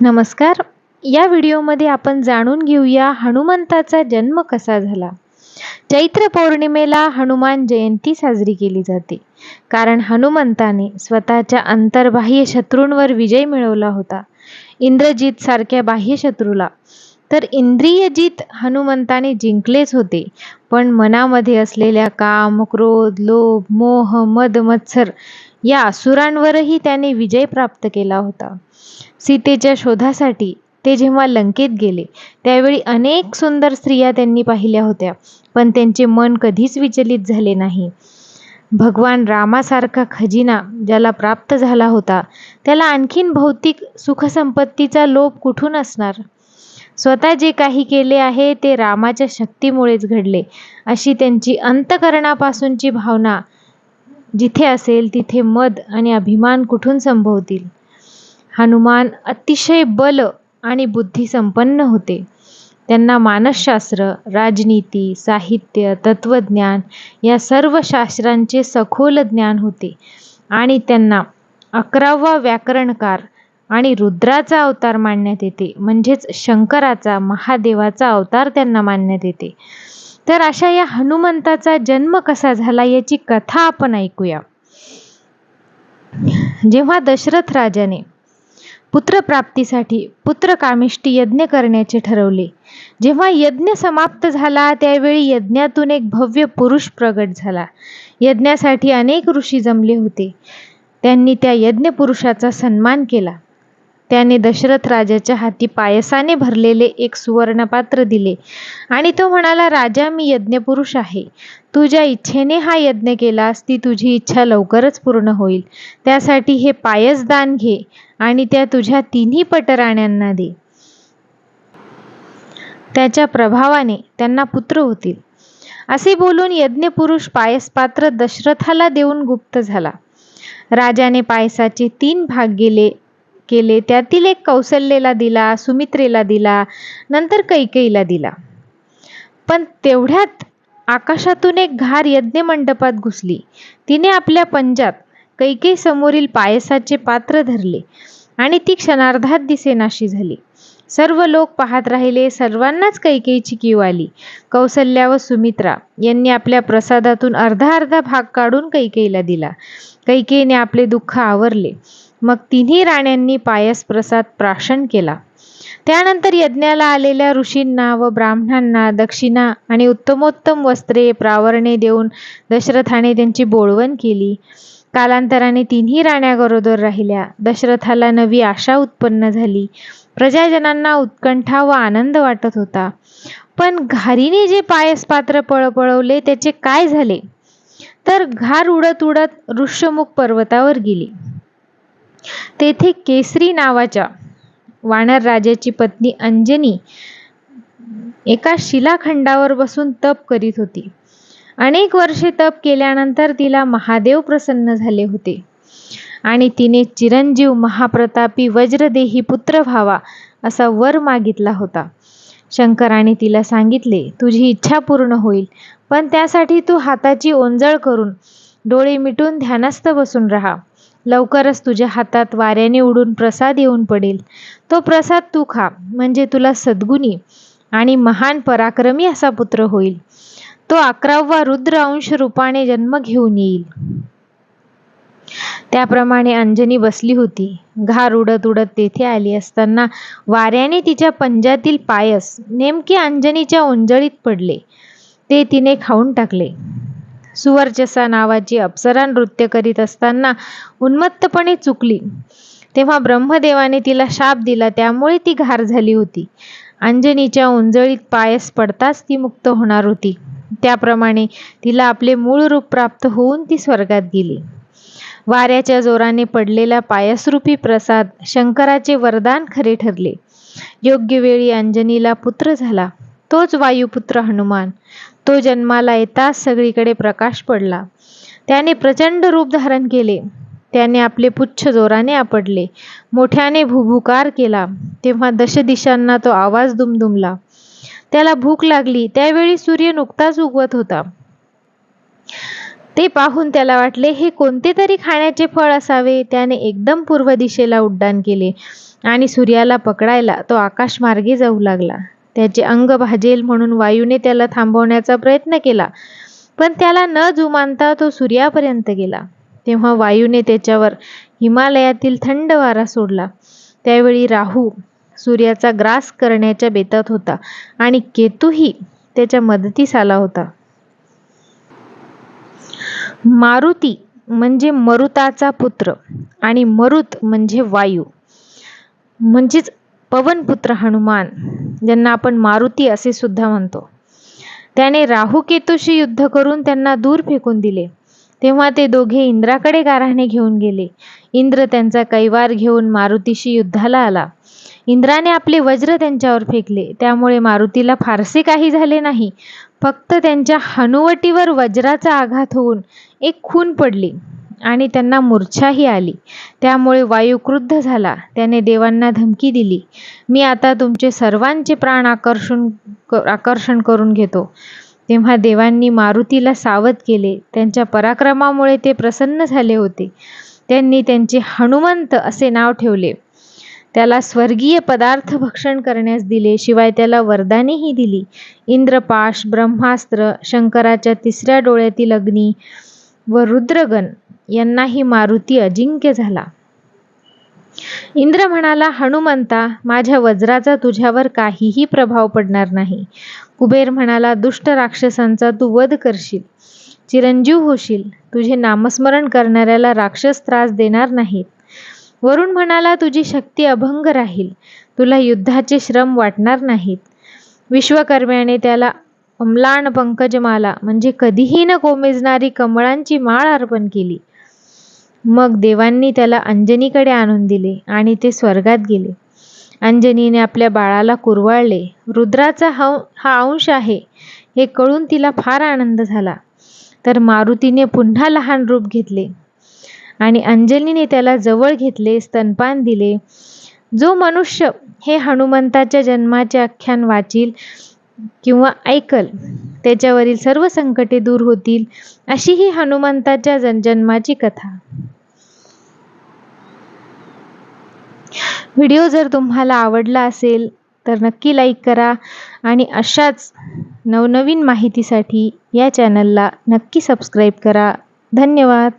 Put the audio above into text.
नमस्कार. या व्हिडिओमध्ये आपण जाणून घेऊया हनुमंताचा जन्म कसा झाला. चैत्र पौर्णिमेला हनुमान जयंती साजरी केली जाते. कारण हनुमंताने स्वतःच्या अंतर्बाह्य शत्रूंवर विजय मिळवला होता. इंद्रजित सारख्या बाह्य शत्रूला. तर इंद्रियजित हनुमंताने जिंकलेच होते. पण मनामध्ये असलेल्या काम क्रोध लोभ मोह मद मत्सर या असुरांवरही त्याने विजय प्राप्त केला होता. सीतेच्या शोधासाठी ते जेव्हा लंकेत गेले त्यावेळी अनेक सुंदर स्त्रिया त्यांनी पाहिल्या होत्या पण त्यांचे मन कधीच विचलित झाले नाही. भगवान रामासारखा खजिना ज्याला प्राप्त झाला होता त्याला आणखीन भौतिक सुखसंपत्तीचा लोभ कुठून असणार? स्वतः जे काही केले आहे ते रामाच्या शक्तीमुळेच घडले अशी त्यांची अंतकरणापासूनची भावना जिथे असेल तिथे मद आणि अभिमान कुठून संभवतील? हनुमान अतिशय बल आणि बुद्धिसंपन्न होते. त्यांना मानसशास्त्र राजनीती साहित्य तत्त्वज्ञान या सर्व शास्त्रांचे सखोल ज्ञान होते आणि त्यांना अकरावा व्याकरणकार आणि रुद्राचा अवतार मानण्यात येते. म्हणजेच शंकराचा महादेवाचा अवतार त्यांना मानण्यात येते. तर अशा या हनुमंताचा जन्म कसा झाला याची कथा आपण ऐकूया. जेव्हा दशरथ राजाने पुत्रप्राप्तीसाठी पुत्रकामिष्टी यज्ञ करण्याचे ठरवले जेव्हा यज्ञ समाप्त झाला त्यावेळी यज्ञातून एक भव्य पुरुष प्रगट झाला. यज्ञासाठी अनेक ऋषी जमले होते. त्यांनी त्या यज्ञ पुरुषाचा सन्मान केला. त्याने दशरथ राजाच्या हाती पायसाने भरलेले एक सुवर्णपात्र दिले. आणि तो म्हणाला राजा मी यज्ञपुरुष आहे. तुझ्या इच्छेने हा यज्ञ केलास ती तुझी इच्छा लवकरच पूर्ण होईल. त्यासाठी हे पायस दान घे आणि त्या तुझ्या तिन्ही पटराण्यांना दे. त्याच्या प्रभावाने त्यांना पुत्र होतील. असे बोलून यज्ञपुरुष पायस पात्र दशरथाला देऊन गुप्त झाला. राजाने पायसाचे तीन भाग गेले. केले त्यातील एक कौशल्येला दिला सुमित्रेला दिला नंतर कैकेईला दिला. पण तेवढ्यात आकाशातून एक घार यज्ञ मंडपात घुसली. तिने आपल्या पंजात कैकेई समोरील पायसाचे पात्र धरले आणि ती क्षणार्धात दिसेनाशी झाली. सर्व लोक पाहत राहिले सर्वांनाच कैकेईची कीव आली. कौसल्या व सुमित्रा यांनी आपल्या प्रसादातून अर्धा अर्धा भाग काढून कैकेईला दिला. कैकेईने आपले दुःख आवरले. मग तिन्ही राण्यांनी पायस प्रसाद प्राशन केला. त्यानंतर यज्ञाला आलेल्या ऋषींना व ब्राह्मणांना दक्षिणा आणि उत्तमोत्तम वस्त्रे प्रावरणे देऊन दशरथाने त्यांची बोळवण केली. कालांतराने तिन्ही राण्या गरोदर राहिल्या. दशरथाला नवी आशा उत्पन्न झाली. प्रजाजनांना उत्कंठा व आनंद वाटत होता. पण घारीने जे पायस पात्र पळपळवले त्याचे काय झाले? तर घार उडत उडत ऋष्यमुख पर्वतावर गेली. तेथे केसरी नावाच्या वानर राजाची पत्नी अंजनी एका शिलाखंडावर बसून तप करीत होती. अनेक वर्षे तप केल्यानंतर तिला महादेव प्रसन्न झाले होते आणि तिने चिरंजीव महाप्रतापी वज्रदेही पुत्र व्हावा असा वर मागितला होता. शंकराने तिला सांगितले तुझी इच्छा पूर्ण होईल पण त्यासाठी तू हाताची ओंजळ करून डोळे मिटून ध्यानस्थ बसून राहा. लवकरच तुझ्या हातात वाऱ्याने उडून प्रसाद येऊन पडेल. तो प्रसाद तू खा म्हणजे तुला सद्गुणी आणि महान पराक्रमी असा पुत्र होईल. तो अकरावा रुद्र अंश रूपाने जन्म घेऊन येईल. त्याप्रमाणे अंजनी बसली होती. घार उडत उडत तेथे आली असताना वाऱ्याने तिच्या पंजातील पायस नेमके अंजनीच्या ओंजळीत पडले. ते तिने खाऊन टाकले. सुवर्चसा नावाची अप्सरा नृत्य करीत असताना उन्मत्तपणे चुकली. तेव्हा ब्रह्मदेवाने तिला शाप दिला त्यामुळे ती घार झाली होती. अंजनीच्या उंजळीत पायस पडताच ती मुक्त होणार होती. त्याप्रमाणे तिला आपले मूळ रूप प्राप्त होऊन ती स्वर्गात गेली. वाऱ्याच्या जोराने पडलेला पायसरूपी प्रसाद शंकराचे वरदान खरे ठरले. योग्य वेळी अंजनीला पुत्र झाला. तोच वायुपुत्र हनुमान. तो जन्माला येताच सगळीकडे प्रकाश पडला. त्याने प्रचंड रूप धारण केले. त्याने आपले पुच्छ जोराने आपडले मोठ्याने भुभुकार केला. तेव्हा दशदिशांना तो आवाज दुमदुमला. त्याला भूक लागली. त्यावेळी सूर्य नुकताच उगवत होता. ते पाहून त्याला वाटले हे कोणते तरी खाण्याचे फळ असावे? त्याने एकदम पूर्व दिशेला उड्डाण केले आणि सूर्याला पकडायला तो आकाशमार्गे जाऊ लागला. त्याचे अंग भाजेल म्हणून वायूने त्याला थांबवण्याचा प्रयत्न केला. पण त्याला न जुमानता तो सूर्यापर्यंत गेला. तेव्हा वायूने त्याच्यावर हिमालयातील थंड वारा सोडला. त्यावेळी राहू सूर्याचा ग्रास करण्याच्या बेतात होता आणि केतूही त्याच्या मदतीस आला होता. मारुती म्हणजे मरुताचा पुत्र आणि मरुत म्हणजे वायू. म्हणजेच पवनपुत्र हनुमान. ज्यांना आपण मारुती असे सुद्धा म्हणतो. त्याने राहू केतूशी युद्ध करून त्यांना दूर फेकून दिले. तेव्हा ते दोघे इंद्राकडे गाराणे घेऊन गेले. इंद्र त्यांचा कैवार घेऊन मारुतीशी युद्धाला आला. इंद्राने आपले वज्र त्यांच्यावर फेकले. त्यामुळे मारुतीला फारसे काही झाले नाही. फक्त त्यांच्या हनुवटीवर वज्राचा आघात होऊन एक खून पडली. आणि त्यांना मूर्छाही आली. त्यामुळे वायू क्रुद्ध झाला. त्याने देवांना धमकी दिली. मी आता तुमचे सर्वांचे प्राण आकर्षण आकर्षण करून घेतो. तेव्हा देवांनी मारुतीला सावध केले. त्यांच्या पराक्रमामुळे ते प्रसन्न झाले होते. त्यांनी त्यांचे हनुमंत असे नाव ठेवले. त्याला स्वर्गीय पदार्थ भक्षण करण्यास दिले. शिवाय त्याला वरदानेही दिली. इंद्रपाश ब्रह्मास्त्र शंकराच्या तिसऱ्या डोळ्यातील अग्नी व रुद्रगण यांनाही मारुती अजिंक्य झाला. इंद्र म्हणाला हनुमंता माझ्या वज्राचा तुझ्यावर काहीही प्रभाव पडणार नाही. कुबेर म्हणाला दुष्ट राक्षसांचा तू वध करशील. चिरंजीव होशील. तुझे नामस्मरण करणाऱ्याला राक्षस त्रास देणार नाहीत. वरुण म्हणाला तुझी शक्ती अभंग राहील. तुला युद्धाचे श्रम वाटणार नाहीत. विश्वकर्म्याने त्याला अम्लान पंकजमाला म्हणजे कधीही न कोमेजणारी कमळांची माळ अर्पण केली. मग देवांनी त्याला अंजनीकडे आणून दिले आणि ते स्वर्गात गेले. अंजनीने आपल्या बाळाला कुरवाळले. रुद्राचा हा अंश आहे हे कळून तिला फार आनंद झाला. तर मारुतीने पुन्हा लहान रूप घेतले आणि अंजनीने त्याला जवळ घेतले स्तनपान दिले. जो मनुष्य हे हनुमंताच्या जन्माचे आख्यान वाचील किंवा ऐकल त्याच्यावरील सर्व संकटे दूर होतील अशी ही हनुमंताच्या जन जन्माची कथा. व्हिडिओ जर तुम्हाला आवडला असेल तर नक्की लाईक करा आणि अशाच नवनवीन माहितीसाठी या चॅनलला नक्की सबस्क्राईब करा. धन्यवाद.